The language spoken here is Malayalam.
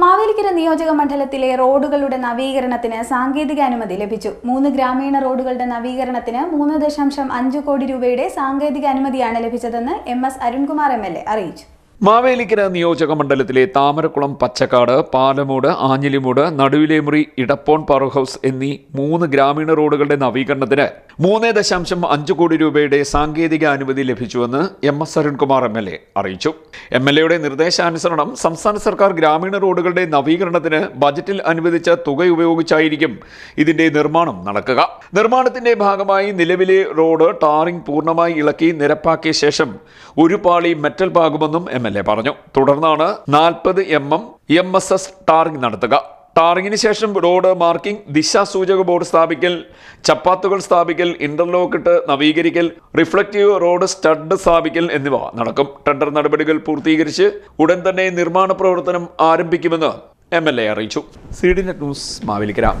മാവേലിക്കര നിയോജക മണ്ഡലത്തിലെ റോഡുകളുടെ നവീകരണത്തിന് സാങ്കേതിക അനുമതി ലഭിച്ചു. മൂന്ന് ഗ്രാമീണ റോഡുകളുടെ നവീകരണത്തിന് മൂന്ന് ദശാംശം അഞ്ച് കോടി രൂപയുടെ സാങ്കേതിക അനുമതിയാണ് ലഭിച്ചതെന്ന് M S Arunkumar M L A അറിയിച്ചു. മാവേലിക്കര നിയോജക മണ്ഡലത്തിലെ താമരക്കുളം പച്ചക്കാട് പാലമൂട് ആഞ്ഞിലിമൂട് നടുവിലേമുറി ഇടപ്പോൺ പവർ ഹൗസ് എന്നീ മൂന്ന് ഗ്രാമീണ റോഡുകളുടെ നവീകരണത്തിന് മൂന്ന് ദശാംശം അഞ്ച് കോടി രൂപയുടെ സാങ്കേതിക അനുമതി ലഭിച്ചുവെന്ന് M S Arunkumar M L A അറിയിച്ചു. എം എൽ എയുടെ നിർദ്ദേശാനുസരണം സംസ്ഥാന സർക്കാർ ഗ്രാമീണ റോഡുകളുടെ നവീകരണത്തിന് ബജറ്റിൽ അനുവദിച്ച തുക ഉപയോഗിച്ചായിരിക്കും ഇതിന്റെ നിർമ്മാണം നടക്കുക. നിർമ്മാണത്തിന്റെ ഭാഗമായി നിലവിലെ റോഡ് ടാറിംഗ് പൂർണമായി ഇളക്കി നിരപ്പാക്കിയ ശേഷം ഒരു പാളി മെറ്റൽ പാകുമെന്നും എം എൽ എ പറഞ്ഞു. തുടർന്നാണ് നാൽപ്പത് M M M S S tarring നടത്തുക. ടാറിങ്ങിന് ശേഷം റോഡ് മാർക്കിംഗ് ദിശാസൂചക ബോർഡ് സ്ഥാപിക്കൽ ചപ്പാത്തുകൾ സ്ഥാപിക്കൽ ഇന്റർലോക്ക് ഇട്ട് നവീകരിക്കൽ റിഫ്ലക്റ്റീവ് റോഡ് സ്റ്റഡ് സ്ഥാപിക്കൽ എന്നിവ നടക്കും. ടെൻഡർ നടപടികൾ പൂർത്തീകരിച്ച് ഉടൻ തന്നെ നിർമ്മാണ പ്രവർത്തനം ആരംഭിക്കുമെന്ന് എം എൽ എ അറിയിച്ചു. C D net news Mavelikkara.